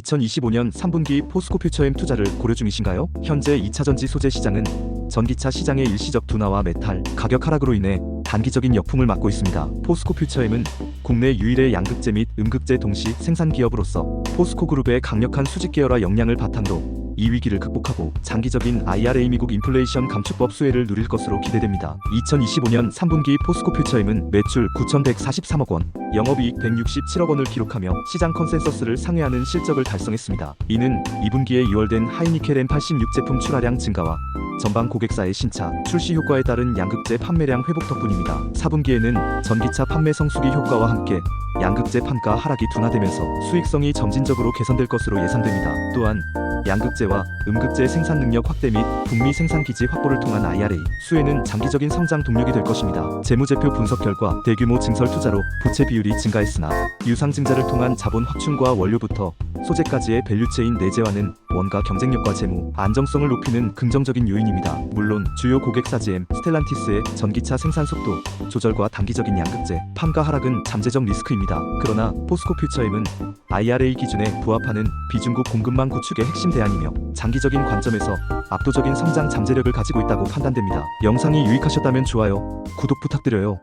2025년 3분기 포스코 퓨처엠 투자를 고려 중이신가요? 현재 2차전지 소재 시장은 전기차 시장의 일시적 둔화와 메탈 가격 하락으로 인해 단기적인 역풍을 맞고 있습니다. 포스코 퓨처엠은 국내 유일의 양극재 및 음극재 동시 생산 기업으로서 포스코 그룹의 강력한 수직 계열화 역량을 바탕으로 이 위기를 극복하고 장기적인 IRA 미국 인플레이션 감축법 수혜를 누릴 것으로 기대됩니다. 2025년 3분기 포스코 퓨처엠은 매출 9,143억 원, 영업이익 167억 원을 기록하며 시장 컨센서스를 상회하는 실적을 달성했습니다. 이는 2분기에 2월된 하이니켈 M86 제품 출하량 증가와 전방 고객사의 신차 출시 효과에 따른 양극재 판매량 회복 덕분입니다. 4분기에는 전기차 판매 성수기 효과와 함께 양극재 판가 하락이 둔화되면서 수익성이 점진적으로 개선될 것으로 예상됩니다. 또한 양극재와 음극재 생산 능력 확대 및 북미 생산 기지 확보를 통한 IRA 수혜는 장기적인 성장 동력이 될 것입니다. 재무제표 분석 결과 대규모 증설 투자로 부채 비율이 증가했으나 유상 증자를 통한 자본 확충과 원료부터 소재까지의 밸류체인 내재화는 원가 경쟁력과 재무 안정성을 높이는 긍정적인 요인입니다. 물론 주요 고객사 GM, 스텔란티스의 전기차 생산 속도 조절과 단기적인 양극재 판가 하락은 잠재적 리스크입니다. 그러나 포스코 퓨처엠은 IRA 기준에 부합하는 비중국 공급망 구축의 핵심 대안이며 장기적인 관점에서 압도적인 성장 잠재력을 가지고 있다고 판단됩니다. 영상이 유익하셨다면 좋아요, 구독 부탁드려요.